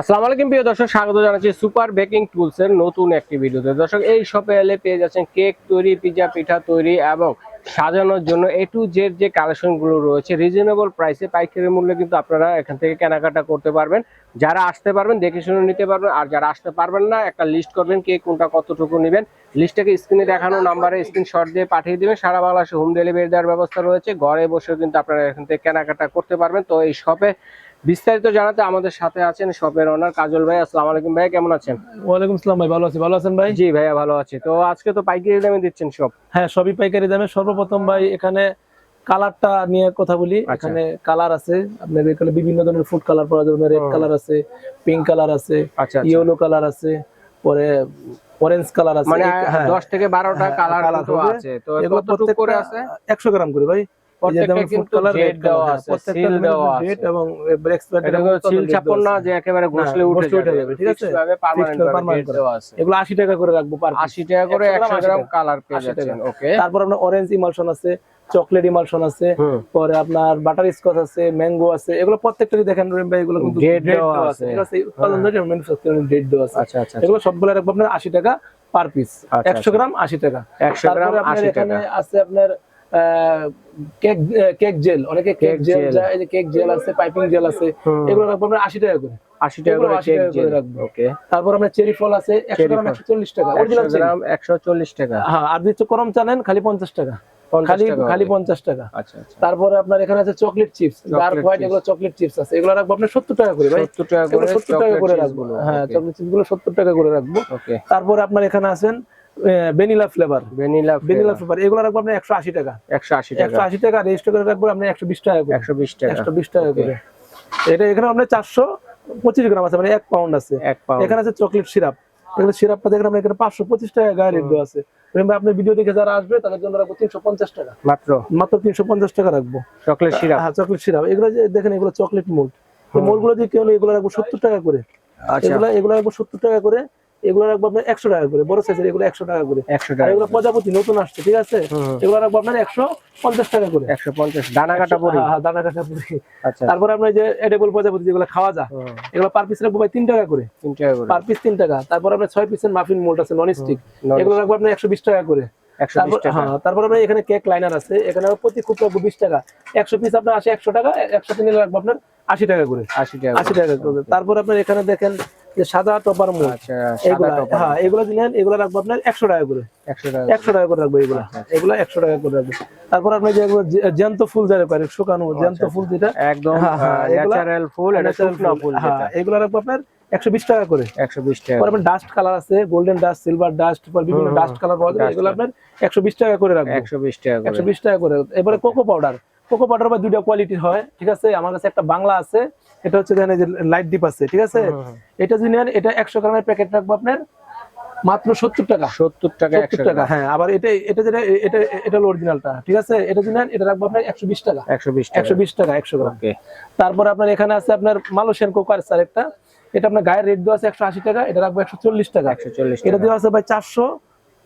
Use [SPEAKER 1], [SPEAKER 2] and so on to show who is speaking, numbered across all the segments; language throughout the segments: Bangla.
[SPEAKER 1] আসসালামু আলাইকুম প্রিয় দর্শক, স্বাগত জানাচ্ছি সুপার বেকিং টুলস এর নতুন একটি ভিডিওতে। দর্শক, এই শপে এলে পেয়ে যাচ্ছেন কেক তৈরি পিজা পিঠা তৈরি এবং সাজানোর জন্য এ টু জেড যে কালেকশনগুলো রয়েছে রিজনেবল প্রাইসে পাইকারি মূল্যে কিন্তু আপনারা এখান থেকে কেনাকাটা করতে পারবেন। যারা আসতে পারবেন দেখে শুনে নিতে পারবেন আর যারা আসতে পারবেন না একটা লিস্ট করবেন কে কোনটা কতটুকু নেবেন। লিস্টটাকে স্ক্রিনে দেখানো নাম্বারে স্ক্রিনশট দিয়ে পাঠিয়ে দেবেন। সারা বাংলাদেশে হোম ডেলিভারি দেওয়ার ব্যবস্থা রয়েছে। ঘরে বসেও কিন্তু আপনারা এখান থেকে কেনাকাটা করতে পারবেন। তো এই শপে বিস্তারিত জানাতে আমাদের সাথে আছেন শপের ওনার কাজল ভাই। আসসালামু আলাইকুম ভাই কেমন আছেন?
[SPEAKER 2] ওয়ালাইকুম আসসালাম ভাই ভালো আছি। ভালো আছেন ভাই?
[SPEAKER 1] জি ভাইয়া ভালো আছে। তো আজকে তো পাইকারি দামে দিচ্ছেন সব
[SPEAKER 2] হ্যাঁ সবই পাইকারি দামে। সর্বপ্রথম ভাই এখানে কালারটা নিয়ে কথা বলি
[SPEAKER 1] আচ্ছা।
[SPEAKER 2] এখানে কালার আছে আপনার এখানে বিভিন্ন ধরনের ফুড কালার পাওয়া যাবে রেড কালার আছে পিঙ্ক কালার আছে
[SPEAKER 1] আচ্ছা আচ্ছা।
[SPEAKER 2] ইয়েলো কালার আছে পরে অরেঞ্জ কালার আছে
[SPEAKER 1] মানে
[SPEAKER 2] এই- হ্যাঁ,
[SPEAKER 1] দশ থেকে বারোটা
[SPEAKER 2] হ্যাঁ,
[SPEAKER 1] কালার আছে। তো কত করে আছে?
[SPEAKER 2] 100 গ্রাম করে ভাই।
[SPEAKER 1] প্রত্যেকটা কিন্তু
[SPEAKER 2] color,
[SPEAKER 1] দেওয়া আছে
[SPEAKER 2] হ্যাঁ,
[SPEAKER 1] সিল দেওয়া
[SPEAKER 2] date
[SPEAKER 1] আছে।
[SPEAKER 2] এবং expired
[SPEAKER 1] এটা
[SPEAKER 2] date
[SPEAKER 1] কোনো
[SPEAKER 2] এবং
[SPEAKER 1] সিল ছাপন না যে একেবারে ঘষলে উঠে যাবে।
[SPEAKER 2] যাবে, ঠিক আছে?
[SPEAKER 1] ভাবে পার্মানেন্ট
[SPEAKER 2] করে,
[SPEAKER 1] ভাবে
[SPEAKER 2] permanent
[SPEAKER 1] date
[SPEAKER 2] ভাবে।
[SPEAKER 1] দেওয়া আছে।
[SPEAKER 2] এগুলো 80 টাকা করে রাখব পার
[SPEAKER 1] 80 টাকা করে
[SPEAKER 2] 100
[SPEAKER 1] 100
[SPEAKER 2] গ্রাম
[SPEAKER 1] গ্রাম
[SPEAKER 2] 80
[SPEAKER 1] কালার পেয়ে যাচ্ছেন ওকে
[SPEAKER 2] তারপর আপনার অরেঞ্জ ইমালশন আছে চকলেট ইমালশন আছে পরে আপনার বাটার স্কচ আছে ম্যাঙ্গো আছে এগুলো প্রত্যেকটারই দেখেন রহিম ভাই এগুলো কিন্তু
[SPEAKER 1] date দেওয়া আছে।
[SPEAKER 2] এগুলো সেই উৎপাদন ধরে ম্যানুফ্যাকচারিং ডেট দেওয়া আছে।
[SPEAKER 1] আচ্ছা আচ্ছা
[SPEAKER 2] এগুলো সবগুলো রাখব আপনার 80 টাকা পার পিস
[SPEAKER 1] আচ্ছা,
[SPEAKER 2] 100 গ্রাম 80 টাকা।
[SPEAKER 1] 100 গ্রাম
[SPEAKER 2] আপনার
[SPEAKER 1] 80
[SPEAKER 2] এখানে
[SPEAKER 1] টাকা।
[SPEAKER 2] আছে আপনার কেক কেক জেল অনেকে কেক জেল যায় যে কেক জেল আছে পাইপিং জেল আছে এগুলো রাখব আপনার 80 টাকা করে।
[SPEAKER 1] 80 টাকা করে
[SPEAKER 2] 80 টাকা
[SPEAKER 1] চেক
[SPEAKER 2] করে রাখব।
[SPEAKER 1] ওকে।
[SPEAKER 2] তারপর আপনার চেরি ফল আছে 100
[SPEAKER 1] Cherry
[SPEAKER 2] গ্রাম
[SPEAKER 1] ফল।
[SPEAKER 2] 140 টাকা অরিজিনাল
[SPEAKER 1] 100 গ্রাম 140 টাকা।
[SPEAKER 2] হ্যাঁ আর করম জানেন খালি 50 টাকা। খালি খালি। 50 টাকা।
[SPEAKER 1] আচ্ছা আচ্ছা।
[SPEAKER 2] তারপরে আপনার এখানে আছে চকলেট চিপস। Dark white. এগুলো চকলেট চিপস আছে। এগুলো রাখব আপনার সত্তর টাকা করে ভাই।
[SPEAKER 1] 70 টাকা করে
[SPEAKER 2] 70 টাকা করে রাখব। হ্যাঁ চকলেট চিপসগুলো 70 টাকা করে রাখব।
[SPEAKER 1] ওকে।
[SPEAKER 2] তারপরে আপনার এখানে আছেন vanilla flavour
[SPEAKER 1] vanilla
[SPEAKER 2] vanilla flavour এগুলো রাখব আপনি 180 টাকা।
[SPEAKER 1] 180 টাকা।
[SPEAKER 2] 180 টাকা রেজিস্টার করে রাখব আপনি 120 টাকা করে।
[SPEAKER 1] 120 টাকা।
[SPEAKER 2] 120 টাকা করে। এটা এখানে আপনার 425 গ্রাম আছে মানে 1 পাউন্ড আছে।
[SPEAKER 1] এক পাউন্ড
[SPEAKER 2] এখানে আছে চকলেট সিরাপ এগুলো সিরাপটা দেখেন আমরা এখানে 525 টাকা গায়ে রেট দেওয়া আছে। আপনার ভিডিও দেখে যারা আসবে তাদের জন্য রাখব 350 টাকা।
[SPEAKER 1] মাত্র?
[SPEAKER 2] মাত্র 350 টাকা রাখব।
[SPEAKER 1] চকলেট সিরাপ
[SPEAKER 2] হ্যাঁ চকলেট সিরাপ এগুলো যে দেখেন এগুলো চকলেট মোল্ড এই মোল্ডগুলো দিয়ে কেউ এগুলো রাখব সত্তর টাকা করে।
[SPEAKER 1] আচ্ছা।
[SPEAKER 2] এগুলো এগুলো রাখব সত্তর টাকা করে। এগুলো রাখব আপনার একশো টাকা করে বড় সাইজের এগুলো একশো টাকা করে।
[SPEAKER 1] 100
[SPEAKER 2] আর
[SPEAKER 1] টাকা
[SPEAKER 2] এগুলো প্রজাপতি নতুন আসছে ঠিক আছে? এগুলো রাখব আপনার একশো পঞ্চাশ টাকা করে।
[SPEAKER 1] 150 দানা কাটা পড়ি
[SPEAKER 2] হ্যাঁ, দানা কাটা পুরি।
[SPEAKER 1] আচ্ছা।
[SPEAKER 2] তারপরে আপনার যে এডেবল প্রজাপতি যেগুলো খাওয়া যায় এগুলো পার পিস রাখব ভাই তিন টাকা করে।
[SPEAKER 1] তিন টাকা করে।
[SPEAKER 2] পার পিস তিন টাকা। তারপর আপনার ছয় পিসের মাফিন মোল্ড আছে নন স্টিক এগুলো রাখব আপনার একশো বিশ টাকা করে।
[SPEAKER 1] 120
[SPEAKER 2] তারপর হ্যাঁ এখানে কেক লাইনার আছে এখানে প্রতি খুব রাখব বিশ টাকা। একশো পিস আপনার আসে একশো টাকা একসাথে নিলে রাখব আপনার আশি টাকা করে।
[SPEAKER 1] 80 টাকা
[SPEAKER 2] আশি টাকা করে। তারপর আপনার এখানে দেখেন সাদা টপার মোল
[SPEAKER 1] আচ্ছা
[SPEAKER 2] হ্যাঁ এগুলো দিলেন এগুলো রাখব আপনার একশো টাকা করে। একশো টাকা করে। রাখব এগুলো।
[SPEAKER 1] আচ্ছা,
[SPEAKER 2] এগুলো একশো টাকা করে রাখব। তারপর আপনি যে জ্যান্ত ফুল যারা করে শুকানো জ্যান্ত ফুল যেটা।
[SPEAKER 1] একদম
[SPEAKER 2] হ্যাঁ, হ্যাঁ, এগুলা-
[SPEAKER 1] ন্যাচারাল ফুল
[SPEAKER 2] ফুল, হ্যাঁ এগুলো রাখব আপনার একশো বিশ টাকা করে।
[SPEAKER 1] 120 টাকা
[SPEAKER 2] আপনার ডাস্ট কালার আছে গোল্ডেন ডাস্ট সিলভার ডাস্ট বিভিন্ন ডাস্ট কালার পাওয়া যায় এগুলো আপনার একশো বিশ টাকা করে রাখব।
[SPEAKER 1] 120 টাকা
[SPEAKER 2] একশো বিশ টাকা করে। এবারে কোকো পাউডার কোকো পাউডার বা দুইটা কোয়ালিটির হয় ঠিক আছে? আমার কাছে একটা বাংলা আছে এটা হচ্ছে দেখেন যে লাইট ডিপ আছে ঠিক আছে। এটা যদি নেন এটা একশো গ্রামের প্যাকেট রাখব আপনার মাত্র সত্তর টাকা।
[SPEAKER 1] 70 টাকা
[SPEAKER 2] 70
[SPEAKER 1] 100
[SPEAKER 2] টাকা হ্যাঁ আবার এটা এটা যেটা এটা এটা হলো অরিজিনালটা ঠিক আছে? এটা যদি নেন এটা রাখব আপনার একশো বিশ টাকা।
[SPEAKER 1] 120 টাকা।
[SPEAKER 2] একশো বিশ টাকা একশো গ্রাম। তারপর আপনার এখানে আছে আপনার মালয়েশিয়ান কোকার স্যার একটা। এটা আপনার গায়ের রেট দেওয়া আছে একশো আশি টাকা এটা রাখব একশো চল্লিশ টাকা।
[SPEAKER 1] 140
[SPEAKER 2] এটা
[SPEAKER 1] টাকা।
[SPEAKER 2] দেওয়া আছে ভাই চারশো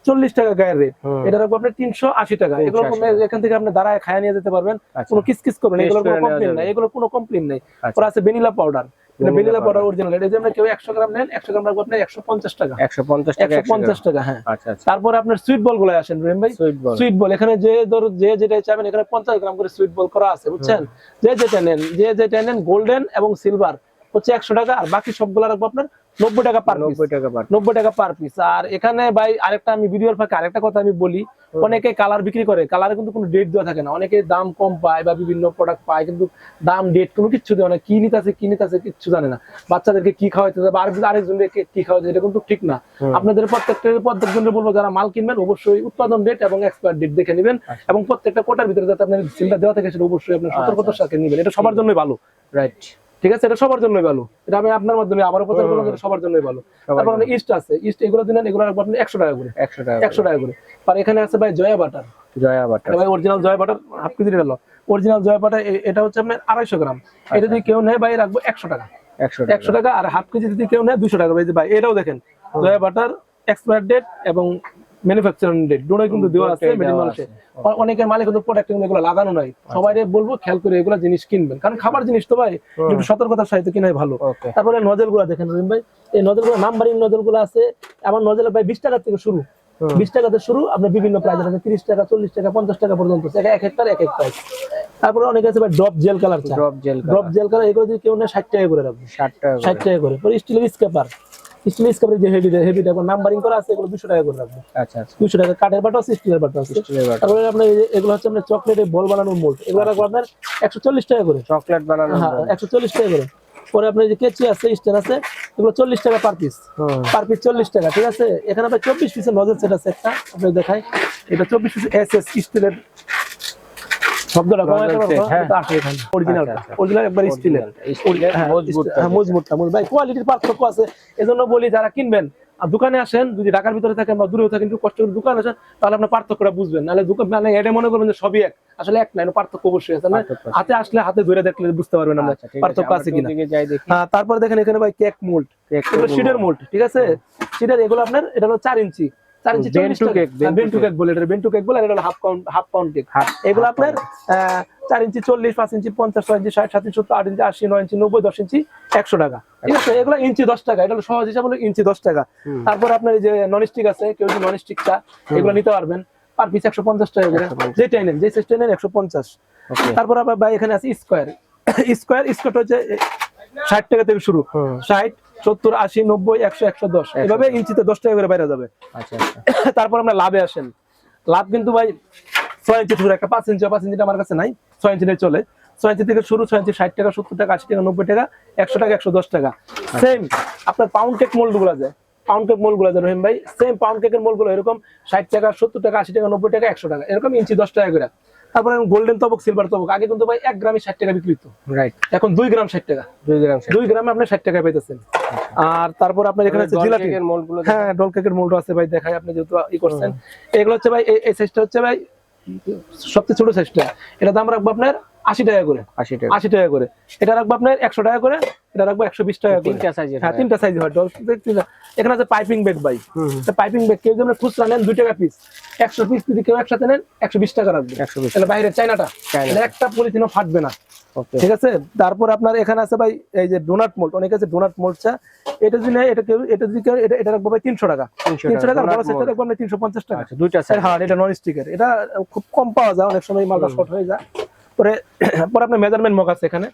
[SPEAKER 2] চল্লিশ টাকা গায়ের রেট। এটা রাখব আপনার তিনশো আশি টাকা। এগুলো এখান থেকে আপনি দাঁড়ায় খায়া নিয়ে যেতে পারবেন।
[SPEAKER 1] আচ্ছা।
[SPEAKER 2] কোনো কিস কিস করবেন এগুলো কোনো কমপ্লেন নাই। এগুলো কোনো কমপ্লেন নাই।
[SPEAKER 1] আচ্ছা।
[SPEAKER 2] ওরা আছে vanilla powder vanilla powder original এটা যদি কেউ একশো গ্রাম নেন একশো গ্রাম রাখব আপনার একশো পঞ্চাশ টাকা।
[SPEAKER 1] 150 টাকা
[SPEAKER 2] একশো পঞ্চাশ টাকা হ্যাঁ।
[SPEAKER 1] আচ্ছা
[SPEAKER 2] তারপরে আপনার সুইট বলগুলো আসেন রহিম ভাই।
[SPEAKER 1] সুইট বল
[SPEAKER 2] সুইট বল এখানে যে ধর যে যেটা চাবেন এখানে পঞ্চাশ গ্রাম করে সুইট বল করা আছে বুঝছেন? যে যেটা নেন যে যেটা নেন গোল্ডেন এবং সিলভার হচ্ছে একশো টাকা আর বাকি সবগুলো রাখব আপনার নব্বই টাকা পার
[SPEAKER 1] নব্বই টাকা পার
[SPEAKER 2] নব্বই টাকা পার পিস আর এখানে ভাই আরেকটা আমি ভিডিওর ফাঁকে আরেকটা কথা আমি বলি অনেকে কালার বিক্রি করে কালারে কিন্তু কোনো ডেট দেওয়া থাকে না। অনেকে দাম কম পায় বা বিভিন্ন প্রোডাক্ট পায় কিন্তু দাম ডেট কোনো কিছু দেওয়া না কি নিতেছে কি নিতেছে কিচ্ছু জানে না। বাচ্চাদেরকে কি খাওয়াইতে আর আরেকজনকে কি খাওয়াইতে এটা কিন্তু ঠিক না। আপনাদের প্রত্যেকটা প্রত্যেকজনের বলব যারা মাল কিনবেন অবশ্যই উৎপাদন ডেট এবং এক্সপায়ার ডেট দেখে নেবেন এবং প্রত্যেকটা কোটার ভিতরে যাতে আপনার সিলটা দেওয়া থাকে সেটা অবশ্যই আপনার সতর্কতার সাথে নেবেন। এটা সবার জন্যই ভালো।
[SPEAKER 1] রাইট
[SPEAKER 2] ঠিক আছে? এটা সবার জন্যই ভালো। এটা আমি আপনার মাধ্যমে আবারও প্রচার করব এটা সবার জন্যই ভালো। তারপর আপনি ইস্ট আছে। ইস্ট এগুলো দিলেন এগুলো রাখব আপনি একশো টাকা করে।
[SPEAKER 1] 100 টাকা
[SPEAKER 2] একশো টাকা করে। আর এখানে আছে ভাই জয়া বাটার।
[SPEAKER 1] জয়া বাটার।
[SPEAKER 2] ভাই original Joya butter half K G গেল অরিজিনাল জয়া বাটার এটা হচ্ছে আপনার আড়াইশো গ্রাম। এটা যদি কেউ নেয় ভাই রাখব একশো টাকা।
[SPEAKER 1] 100 টাকা।
[SPEAKER 2] একশো টাকা আর হাফ কেজি যদি কেউ নেয় দুশো টাকা। ভাই ভাই এটাও দেখেন। জয়া বাটার এক্সপায়ার ডেট এবং ম্যানুফ্যাকচারিং ডেট দুটোই কিন্তু দেওয়া আছে। অনেকের মালে কিন্তু প্রোডাক্ট এগুলো লাগানো নাই। সবাই বলব খেয়াল করে এগুলো জিনিস কিনবেন। কারণ খাবার জিনিস তো ভাই একটু সতর্কতার সাথে কিনাই ভালো। তারপরে নজেলগুলো দেখেন রহিম ভাই। এই নজেলগুলো নাম্বারিং নজেলগুলো আছে। আমার নজেল ভাই বিশ টাকা থেকে শুরু। বিশ টাকা থেকে শুরু আপনার বিভিন্ন প্রাইস আছে। তিরিশ টাকা চল্লিশ টাকা পঞ্চাশ টাকা পর্যন্ত। এক একটার এক এক প্রাইস তারপরে অনেক আছে ভাই drop gel colour
[SPEAKER 1] drop gel
[SPEAKER 2] drop gel colour এগুলো যদি কেউ নেয় ষাট টাকা করে রাখবে।
[SPEAKER 1] 60 টাকা
[SPEAKER 2] ষাট
[SPEAKER 1] করে।
[SPEAKER 2] টাকা করে। পরে স্টিলের স্কেপার স্টিলের স্কেপারের যে হেভি হেভিটা নাম্বারিং করা আছে এগুলো দুশো টাকা করে রাখবে।
[SPEAKER 1] আচ্ছা আচ্ছা।
[SPEAKER 2] দুশো টাকা কাঠের বাটা আছে স্টিলের বাটা আছে।
[SPEAKER 1] স্টিলের বাটা।
[SPEAKER 2] তারপরে আপনার এগুলো হচ্ছে আপনার চকলেটের বল বানানোর মোল্ড এগুলো রাখব আপনার একশো চল্লিশ টাকা করে।
[SPEAKER 1] চকলেট বানানো
[SPEAKER 2] হ্যাঁ একশো চল্লিশ টাকা করে। পরে আপনার যে কেচি আছে স্ট্যান্ড আছে এগুলো চল্লিশ টাকা পার পিস পার পিস চল্লিশ টাকা ঠিক আছে? এখানে আপনার চব্বিশ পিসের নজল সেট আছে একটা আপনার দেখাই। এটা চব্বিশ পিস এস এস স্টিলের শব্দটা কম
[SPEAKER 1] Nozzle
[SPEAKER 2] একটা
[SPEAKER 1] set, হ্যাঁ।
[SPEAKER 2] অরিজিনালটা
[SPEAKER 1] আচ্ছা, আচ্ছা।
[SPEAKER 2] অরিজিনাল একবার স্টিলের
[SPEAKER 1] স্টিলের
[SPEAKER 2] হ্যাঁ, হ্যাঁ, মজবুতটা মজবুত ভাই কোয়ালিটির পার্থক্য আছে। এজন্য বলি যারা কিনবেন আর দোকানে আসেন যদি ঢাকার ভিতরে থাকেন বা দূরেও থাকেন একটু কষ্ট করে দোকানে আসেন তাহলে আপনার পার্থক্যটা বুঝবেন। নাহলে দোকান মানে এটা মনে করবেন যে সবই এক। আসলে এক না এর পার্থক্য অবশ্যই আছে। না হাতে আসলে হাতে ধরে দেখলে বুঝতে পারবেন আমরা
[SPEAKER 1] আচ্ছা আছে
[SPEAKER 2] পার্থক্য আছে কিনা। হ্যাঁ তারপরে দেখেন এখানে ভাই কেক মোল্ড সিডের মোল্ড ঠিক আছে? সিডের এগুলো আপনার এটা হলো চার ইঞ্চি চার ইঞ্চি চল্লিশ টাকা
[SPEAKER 1] cake, bento
[SPEAKER 2] বেন্টু কেক। বলে এটা বেন্টু কেক বলে এটা হলো half pound half pound cake. এগুলো আপনার চার ইঞ্চি চল্লিশ পাঁচ ইঞ্চি পঞ্চাশ ছয় ইঞ্চি ষাট সাত ইঞ্চি সত্তর আট ইঞ্চি আশি নয় ইঞ্চি নব্বই দশ ইঞ্চি একশো টাকা। ঠিক আছে? এগুলো ইঞ্চি দশ টাকা। এটা হলো সহজ হিসাব হলো ইঞ্চি দশ টাকা। তারপর আপনার এই যে নন স্টিক আছে কেউ যদি নন স্টিক চা এগুলো নিতে পারবেন। পার পিস একশো পঞ্চাশ টাকা করে।
[SPEAKER 1] 150
[SPEAKER 2] যেটাই নেন যে সিস্টেম নেন একশো পঞ্চাশ। তারপর আবার ভাই এখানে আছে স্কোয়ার স্কোয়ার স্কোয়ার হচ্ছে ষাট টাকা থেকে শুরু। ষাট সত্তর আশি নব্বই একশো একশো দশ। এভাবে ইঞ্চিতে দশ টাকা করে বাইরে যাবে।
[SPEAKER 1] আচ্ছা আচ্ছা।
[SPEAKER 2] তারপর আমরা লাভে আসেন। লাভ কিন্তু ভাই ছয় ইঞ্চি শুরু একটা পাঁচ ইঞ্চি পাঁচ ইঞ্চিটা আমার কাছে নাই ছয় ইঞ্চি চলে। ছয় ইঞ্চি থেকে শুরু ছয় ইঞ্চি ষাট টাকা সত্তর টাকা আশি টাকা নব্বই টাকা একশো টাকা একশো দশ টাকা। সেম আপনার পাউন্ড কেক মোল্ডগুলো যায় পাউন্ড কেক মোল্ডগুলো যায় রহিম ভাই সেম পাউন্ড কেকের মোল্ডগুলো এরকম ষাট টাকা সত্তর টাকা আশি টাকা নব্বই টাকা একশো টাকা এরকম ইঞ্চি দশ টাকা করে। তারপরে গোল্ডেন তবক সিলভার তবক। আগে কিন্তু ভাই এক গ্রামে ষাট টাকা বিক্রি হতো
[SPEAKER 1] রাইট
[SPEAKER 2] এখন দুই গ্রাম ষাট টাকা।
[SPEAKER 1] দুই গ্রাম
[SPEAKER 2] দুই গ্রামে আপনি ষাট টাকা পাইতেছেন। আর তারপর আপনার এখানে আছে
[SPEAKER 1] গুলো
[SPEAKER 2] হ্যাঁ ডল কেকের মোল্ড আছে ভাই দেখাই আপনি যেহেতু ই করছেন। এগুলো হচ্ছে ভাই এই- এই সাইজটা হচ্ছে ভাই সবচেয়ে ছোট সাইজটা এটা দাম রাখব আপনার আশি টাকা করে।
[SPEAKER 1] 80 টাকা
[SPEAKER 2] আশি টাকা করে। এটা রাখব আপনার একশো টাকা করে এটা রাখব একশো বিশ টাকা
[SPEAKER 1] তিনটা সাইজের
[SPEAKER 2] হ্যাঁ তিনটা সাইজ হয়। এখানে আছে পাইপিং ব্যাগ
[SPEAKER 1] হুম।
[SPEAKER 2] পাইপিং ব্যাগ কেউ যদি খুচরা নেন দুই টাকা পিস একশো পিস যদি কেউ একসাথে নেন একশো বিশ টাকা রাখবে।
[SPEAKER 1] 120
[SPEAKER 2] তাহলে বাইরের চাইনাটা একটা পলিথিনও ফাটবে না। ঠিক আছে? তারপর আপনার এখানে আছে ভাই এই যে ডোনাট মোল্ড অনেক আছে ডোনাট মোল্ড চা। এটা যদি এটা কেউ এটা যদি কেউ এটা রাখব ভাই তিনশো টাকা।
[SPEAKER 1] 300
[SPEAKER 2] তিনশো টাকা বড় সেটটা রাখব আমরা তিনশো পঞ্চাশ টাকা।
[SPEAKER 1] আচ্ছা দুইটা সাইজ
[SPEAKER 2] হ্যাঁ এটা নন স্টিকের এটা খুব কম পাওয়া যায় অনেক সময় মালটা শর্ট হয়ে যায়। পরে পরে আপনার মেজারমেন্ট মগ আছে এখানে।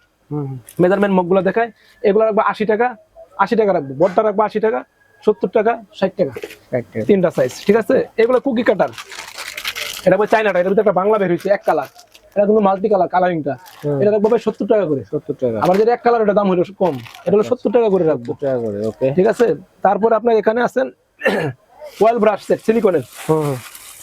[SPEAKER 2] মেজারমেন্ট মগগুলো দেখায়। এগুলো রাখব আশি টাকা আশি টাকা রাখব। বড়টা রাখব আশি টাকা সত্তর টাকা ষাট টাকা। তিনটা সাইজ ঠিক আছে? এগুলো কুকি কাটার এটা চাইনাটা এটার ভিতরে একটা বাংলা বের হয়েছে এক কালার এটা কিন্তু মাল্টি কালার কালারিংটা। এটা রাখব ভাই সত্তর টাকা করে।
[SPEAKER 1] 70 টাকা।
[SPEAKER 2] আবার যেটা এক কালার এটা দাম হলো কম এটা হলো সত্তর টাকা করে রাখব।
[SPEAKER 1] টাকা করে ওকে
[SPEAKER 2] ঠিক আছে? তারপর আপনার এখানে আছেন ওয়েল ব্রাশ সেট সিলিকনের।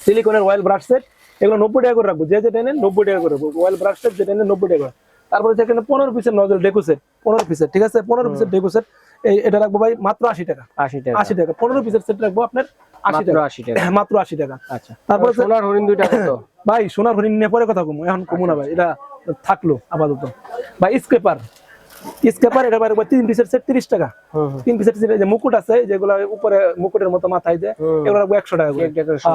[SPEAKER 2] সিলিকনের ওয়েল ব্রাশ সেট এগুলো নব্বই টাকা করে রাখব যে যেটা নেন নব্বই টাকা করে রাখব। ওয়েল ব্রাশ সেট যেটা নেন নব্বই টাকা করে তারপরে যেখানে পনেরো পিসের নজল ডেকু সেট পনেরো পিসের ঠিক আছে? পনেরো পিসের ডেকু সেট এই এটা রাখব ভাই মাত্র আশি টাকা।
[SPEAKER 1] 80 টাকা।
[SPEAKER 2] আশি টাকা। পনেরো পিসের সেট রাখব আপনার আশি টাকা।
[SPEAKER 1] 80 টাকা।
[SPEAKER 2] মাত্র আশি টাকা।
[SPEAKER 1] আচ্ছা।
[SPEAKER 2] তারপরে
[SPEAKER 1] সোনার হরিণ দুইটা
[SPEAKER 2] ভাই সোনার হরিণ নিয়ে পরে কথা কমু এখন কমু না ভাই এটা থাকল আপাতত। ভাই স্কেপার স্কেপার এটা বাইরে তিন পিসের সেট তিরিশ টাকা। তিন পিসের যে মুকুট আছে যেগুলো উপরে মুকুটের মতো মাথায় দেয় এগুলো রাখব একশো টাকা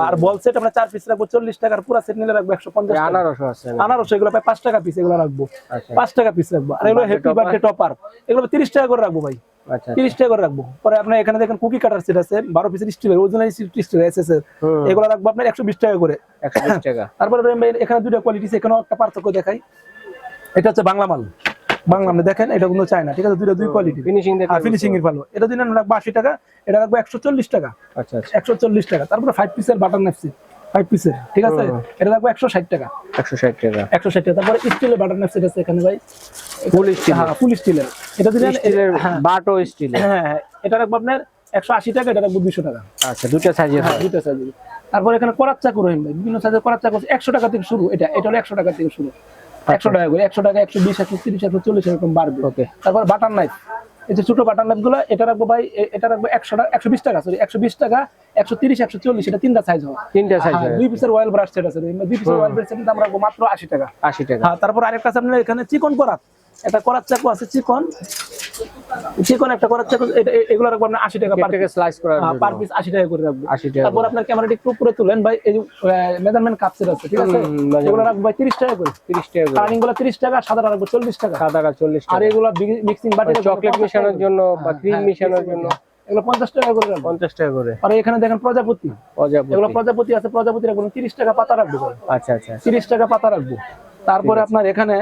[SPEAKER 2] আর বল সেট আমরা চার পিস রাখব চল্লিশ টাকার পুরো সেট নিলে রাখব একশো পঞ্চাশ
[SPEAKER 1] আনারস আছে।
[SPEAKER 2] আনারস এগুলো প্রায় পাঁচ টাকা পিস এগুলো রাখব।
[SPEAKER 1] আচ্ছা।
[SPEAKER 2] পাঁচ টাকা পিস রাখব। আর এগুলো হ্যাপি বার্থডে টপার এগুলো তিরিশ টাকা করে রাখব ভাই।
[SPEAKER 1] আচ্ছা।
[SPEAKER 2] তিরিশ টাকা করে রাখব। পরে আপনার এখানে দেখেন কুকি কাটার সেট আছে বারো পিসের স্টিলের ওরিজিনাল স্টিল এস এস এর এগুলো রাখব আপনার একশো বিশ টাকা করে।
[SPEAKER 1] 120 টাকা।
[SPEAKER 2] তারপরে এখানে দুটো কোয়ালিটি এখানেও একটা পার্থক্য দেখাই। এটা হচ্ছে বাংলা মাল। বাংলা আপনি দেখেন এটা কিন্তু চায় না ঠিক আছে? দুটো দুই কোয়ালিটি
[SPEAKER 1] ফিনিশিং
[SPEAKER 2] আর ফিনিশিং এর ভালো এটা রাখব আশি টাকা এটা রাখব একশো চল্লিশ টাকা।
[SPEAKER 1] আচ্ছা আচ্ছা।
[SPEAKER 2] একশো চল্লিশ টাকা। তারপরে ফাইভ পিসের বাটার নেপসি ফাইভ পিসের ঠিক আছে? এটা একশো ষাট টাকা।
[SPEAKER 1] 160 টাকা।
[SPEAKER 2] একশো ষাট টাকা। তারপরে স্টিলের বাটার নেপসি আছে এখানে ভাই।
[SPEAKER 1] ফুল স্টিল
[SPEAKER 2] হ্যাঁ ফুল স্টিলের এটা দিলেন
[SPEAKER 1] স্টিলের বাটো স্টিল
[SPEAKER 2] হ্যাঁ। এটা রাখব আপনার একশো আশি টাকা এটা রাখব দুশো টাকা।
[SPEAKER 1] আচ্ছা দুটো সাইজের
[SPEAKER 2] হ্যাঁ দুটো সাইজ তারপর এখানে করার চাকু রহিম ভাই। বিভিন্ন সাইজের করার চাকু একশো টাকা থেকে শুরু। এটা এটা হলো একশো টাকা থেকে শুরু। একশো টাকা করে একশো টাকা একশো বিশ একশো তিরিশ একশো চল্লিশ এরকম বাড়বে।
[SPEAKER 1] ওকে
[SPEAKER 2] তারপর বাটার নাইফ এই যে ছোট বাটার নাইফগুলো এটা রাখব ভাই এটা রাখব একশো টাকা একশো বিশ টাকা সরি একশো বিশ টাকা একশো তিরিশ একশো চল্লিশ এটা তিনটা সাইজ হবে।
[SPEAKER 1] তিনটা সাইজ
[SPEAKER 2] হ্যাঁ, দুই পিসের ওয়েল ব্রাশ সেট আছে দুই পিসের ওয়েল ব্রাশ সেট দাম রাখব মাত্র আশি টাকা।
[SPEAKER 1] 80 টাকা।
[SPEAKER 2] হ্যাঁ তারপর আরেকটা আছে আপনার এখানে চিকন করাত। একটা করার চাকু আছে চিকন। চিকন একটা করার চাকু এগুলো রাখব আপনার আশি টাকা পার
[SPEAKER 1] কেকটাকে স্লাইস করার
[SPEAKER 2] পার পিস আশি টাকা করে রাখব
[SPEAKER 1] 80 টাকা
[SPEAKER 2] তারপর আপনার ক্যামেরাটি একটু উপরে তুলেন ভাই এই মেজারমেন্ট কাপসেট আছে ঠিক আছে। এগুলো রাখব ভাই তিরিশ টাকা করে।
[SPEAKER 1] 30 টাকা করে।
[SPEAKER 2] টার্নিংগুলো তিরিশ টাকা সাদাটা রাখব চল্লিশ টাকা।
[SPEAKER 1] সাদাটা 40
[SPEAKER 2] আর
[SPEAKER 1] টাকা।
[SPEAKER 2] এগুলো মিক্সিং বাটি
[SPEAKER 1] চকলেট মেশানোর জন্য বা ক্রিম মেশানোর জন্য
[SPEAKER 2] এগুলো পঞ্চাশ টাকা করে রাখব।
[SPEAKER 1] 50 টাকা করে।
[SPEAKER 2] আর এখানে দেখেন প্রজাপতি।
[SPEAKER 1] প্রজাপতি।
[SPEAKER 2] এগুলো প্রজাপতি আছে প্রজাপতি রাখব তিরিশ টাকা পাতা রাখব।
[SPEAKER 1] আচ্ছা আচ্ছা
[SPEAKER 2] তিরিশ টাকা পাতা রাখব। তারপরে আপনার এখানে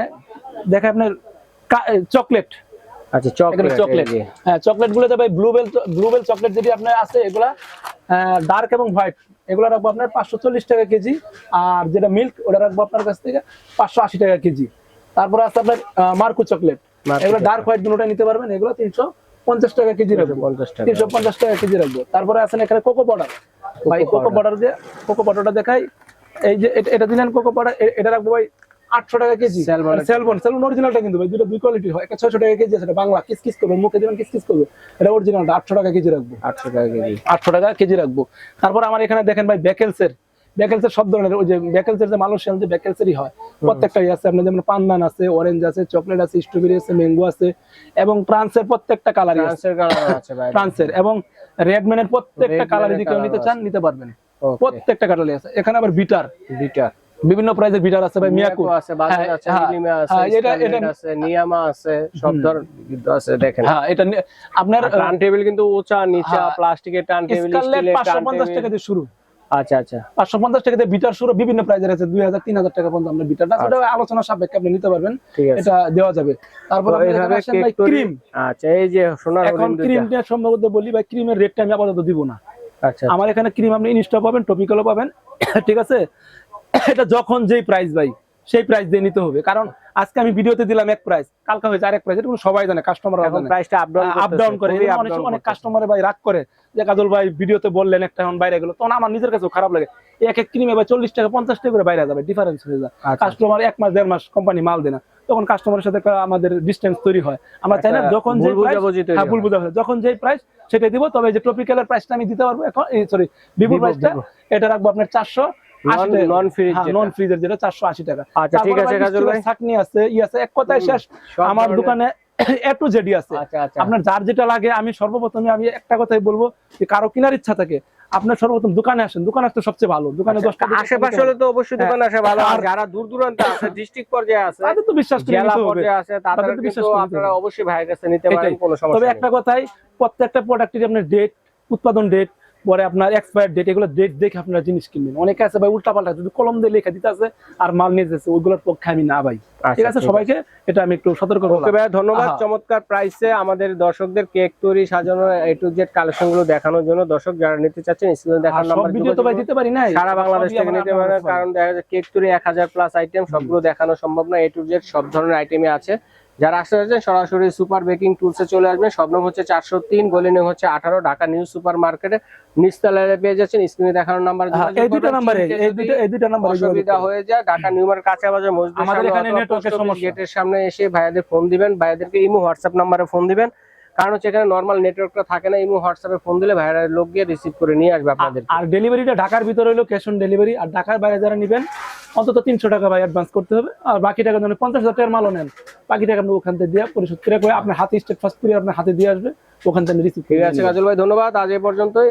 [SPEAKER 2] দেখে আপনার চকলেট।
[SPEAKER 1] আচ্ছা চকলেট
[SPEAKER 2] চকলেট। হ্যাঁ চকলেটগুলো ভাই ব্লুবেল ব্লুবেল চকলেট যেটি আপনার আছে এগুলা ডার্ক এবং হোয়াইট এগুলো রাখব আপনার পাঁচশো চল্লিশ টাকা কেজি আর যেটা মিল্ক ওটা রাখব আপনার কাছ থেকে পাঁচশো আশি টাকা কেজি। তারপরে আছে আপনার মার্কো চকলেট। এগুলো ডার্ক হোয়াইট দুটোটা নিতে পারবেন এগুলো তিনশো পঞ্চাশ টাকা কেজি রাখব। তিনশো পঞ্চাশ টাকা। কেজি রাখব। তারপরে আছেন এখানে কোকো পাউডার ভাই কোকো পাউডার দিয়ে কোকো পাউডারটা দেখাই। এই যে এটা দিলেন কোকো পাউডার এটা রাখব ভাই আটশো টাকা কেজি। অরিজিনালটা কিন্তু ভাই দুটো দুই কোয়ালিটি হয়। একটা ছয়শো টাকা কেজি আছে বাংলা। কিস কিস করবে মুখে দিবেন কিস কিস করবে। এটা অরিজিনালটা আটশো টাকা কেজি রাখব।
[SPEAKER 1] 800 টাকা কেজি।
[SPEAKER 2] আটশো টাকা কেজি রাখব। তারপর আমার এখানে দেখেন ভাই ব্যাকেলসের ব্যাকেলসের সব ধরনের ওই যে ব্যাকেলসের যে মালয়েশিয়ান যে ব্যাকেলসেরই হয়। প্রত্যেকটাই আছে। আপনার যেমন পান্দান আছে অরেঞ্জ আছে চকলেট আছে স্ট্রবেরি আছে ম্যাঙ্গো আছে এবং ফ্রান্সের প্রত্যেকটা কালারই আছে।
[SPEAKER 1] কালার আছে
[SPEAKER 2] ফ্রান্সের এবং রেডম্যানের প্রত্যেকটা কালার যদি কেউ নিতে চান নিতে পারবেন। প্রত্যেকটা কালারই আছে। এখানে আবার বিটার
[SPEAKER 1] বিটার
[SPEAKER 2] বিভিন্ন প্রাইজের বিটার আছে ভাই মিয়াকো।
[SPEAKER 1] আছে বাজাজ
[SPEAKER 2] হ্যাঁ,
[SPEAKER 1] আছে
[SPEAKER 2] হ্যাঁ,
[SPEAKER 1] আছে
[SPEAKER 2] হ্যাঁ, এটা এটা
[SPEAKER 1] আছে নিয়ামা আছে সব কিন্তু আছে দেখেন।
[SPEAKER 2] হ্যাঁ এটা আপনার
[SPEAKER 1] টার্ন টেবিল কিন্তু উঁচা নিচা। প্লাস্টিকের টার্ন টেবিল স্টিলের টার্ন
[SPEAKER 2] পঞ্চাশ
[SPEAKER 1] টেবিল
[SPEAKER 2] টাকা দিয়ে শুরু।
[SPEAKER 1] আচ্ছা আচ্ছা।
[SPEAKER 2] পাঁচশো পঞ্চাশ টাকা দিয়ে বিটার শুরু বিভিন্ন প্রাইজের আছে দুই হাজার তিন হাজার টাকা পর্যন্ত আমরা বিটারটা সেটা আলোচনা সাপেক্ষে আপনি নিতে পারবেন এটা দেওয়া যাবে। তারপর
[SPEAKER 1] তো এইভাবে কেক তৈরি
[SPEAKER 2] ক্রিম
[SPEAKER 1] আচ্ছা এই যে সোনার
[SPEAKER 2] এখন
[SPEAKER 1] দুইটা।
[SPEAKER 2] ক্রিমটা সম্ভবত বলি ভাই ক্রিমের রেটটা আমি আপাতত দিব না।
[SPEAKER 1] আচ্ছা
[SPEAKER 2] আমার এখানে ক্রিম আপনি ইনস্টল পাবেন টপিক্যালও পাবেন ঠিক আছে? এটা যখন যেই প্রাইস ভাই সেই প্রাইস দিয়ে নিতে হবে। কারণ আজকে আমি ভিডিওতে দিলাম এক প্রাইস কালকে হয়েছে আরেক প্রাইস এটা সবাই জানে কাস্টমার
[SPEAKER 1] প্রাইসটা আপ ডাউন
[SPEAKER 2] করে। অনেক অনেক কাস্টমারে ভাই রাগ করে যে কাজল ভাই ভিডিওতে বললেন একটা এখন বাইরে গেলো। তখন আমার নিজের কাছেও খারাপ লাগে। এক এক ক্রিমে ভাই চল্লিশ টাকা পঞ্চাশ টাকা করে বাইরে যাবে ডিফারেন্স হয়ে যায়।
[SPEAKER 1] আচ্ছা।
[SPEAKER 2] কাস্টমার এক মাস দেড় মাস কোম্পানি মাল দেয় না। তখন কাস্টমারের সাথে আমাদের ডিস্টেন্স তৈরি হয়। আমরা চাই না যখন যে
[SPEAKER 1] বোঝাবুঝি তৈরি
[SPEAKER 2] হ্যাঁ, ভুল। যখন যেই প্রাইস সেটাই দিব। তবে যে ট্রপিক্যালের প্রাইসটা আমি দিতে পারব। এখন সরি ভিভো
[SPEAKER 1] Vivo,
[SPEAKER 2] প্রাইসটা এটা রাখব আপনার চারশো। নন ফ্রিজের যেটা। টাকা।
[SPEAKER 1] আচ্ছা, ঠিক আছে, কাজল ভাই।
[SPEAKER 2] স্টিলের আছে ই আছে এক কথায় শেষ। আমার দোকানে এ টু জেডি আছে।
[SPEAKER 1] আচ্ছা আচ্ছা।
[SPEAKER 2] আপনার যার যেটা লাগে আমি সর্বপ্রথমে আমি একটা কথাই বলব যে কারও কেনার ইচ্ছা থাকে আপনার সর্বপ্রথম দোকানে আসেন। দোকানে আসতে সবচেয়ে ভালো। দোকানে দশটা
[SPEAKER 1] আশেপাশে হলে তো অবশ্যই দোকান আসা ভালো। আর যারা দূর দূরান্তে আছে ডিস্ট্রিক্ট পর্যায়ে আছে
[SPEAKER 2] তাদের তো বিশ্বাস করে নিতে হবে।
[SPEAKER 1] আছে তাদের কিন্তু আপনারা অবশ্যই ভাইয়ের কাছে নিতে পারেন। কোনো
[SPEAKER 2] তবে একটা কথাই প্রত্যেকটা প্রোডাক্টের আপনার ডেট উৎপাদন ডেট পরে আপনার এক্সপায়ার ডেট এগুলো ডেট দেখে আপনারা জিনিস কিনবেন। অনেকে আছে ভাই উল্টা পাল্টা যদি কলম দিয়ে লেখা দিতে আছে আর মাল নিয়ে যাচ্ছে ওইগুলোর পক্ষে আমি না ভাই। ঠিক আছে? সবাইকে এটা আমি একটু সতর্ক
[SPEAKER 1] ওকে ভাইয়া ধন্যবাদ। চমৎকার প্রাইসে আমাদের দর্শকদের কেক তৈরি সাজানো এ টু জেড কালেকশনগুলো দেখানোর জন্য দর্শক যারা নিতে চাচ্ছেন স্ক্রিনে দেখার নাম্বার
[SPEAKER 2] ভিডিও তো ভাই দিতে পারি না
[SPEAKER 1] সারা বাংলাদেশ থেকে নিতে পারেন কারণ দেখা যায় কেক তৈরি এক হাজার প্লাস আইটেম সবগুলো দেখানো সম্ভব না এ টু জেড সব ধরনের আইটেমই আছে। যারা আসতে আসবেন সরাসরি সুপার বেকিং টুলসে চলে আসবেন সব নম্বর হচ্ছে চারশো তিন গলি নেম হচ্ছে আঠারো। ঢাকা নিউ সুপার মার্কেটে নিচতলায় পেয়ে যাচ্ছেন। স্ক্রিনে দেখানোর নাম্বার
[SPEAKER 2] হ্যাঁ, এই দুটো নাম্বারে এই দুটো এই দুটো নাম্বারে
[SPEAKER 1] অসুবিধা হয়ে যায়। ঢাকা নিউ মার্কেট কাঁচা বাজার মসজিদ
[SPEAKER 2] আমাদের এখানে সমস্যা।
[SPEAKER 1] গেটের সামনে এসে ভাইয়াদের ফোন দিবেন। ভাইয়াদেরকে ইমো হোয়াটসঅ্যাপ নাম্বারে ফোন দিবেন। কারণ হচ্ছে এখানে নর্মাল নেটওয়ার্কটা থাকে না ইমো হোয়াটসঅ্যাপে ফোন দিলে ভাইরা লোক গিয়ে রিসিভ করে নিয়ে আসবে আপনাদের।
[SPEAKER 2] আর ডেলিভারিটা ঢাকার ভিতরে হলো ক্যাশ অন ডেলিভারি আর ঢাকার বাইরে যারা নেবেন অন্তত তিনশো টাকা ভাই অ্যাডভান্স করতে হবে আর বাকি টাকা যেন পঞ্চাশ হাজার টাকার মালও নেন। বাকি টাকা আপনি ওখান থেকে দিয়ে পরিশোধ করে আপনার হাতে স্টেট ফার্স্ট করে আপনার হাতে দিয়ে আসবে ওখান থেকে রিসিভ
[SPEAKER 1] ঠিক আছে কাজল ভাই ধন্যবাদ। আজ এ পর্যন্তই।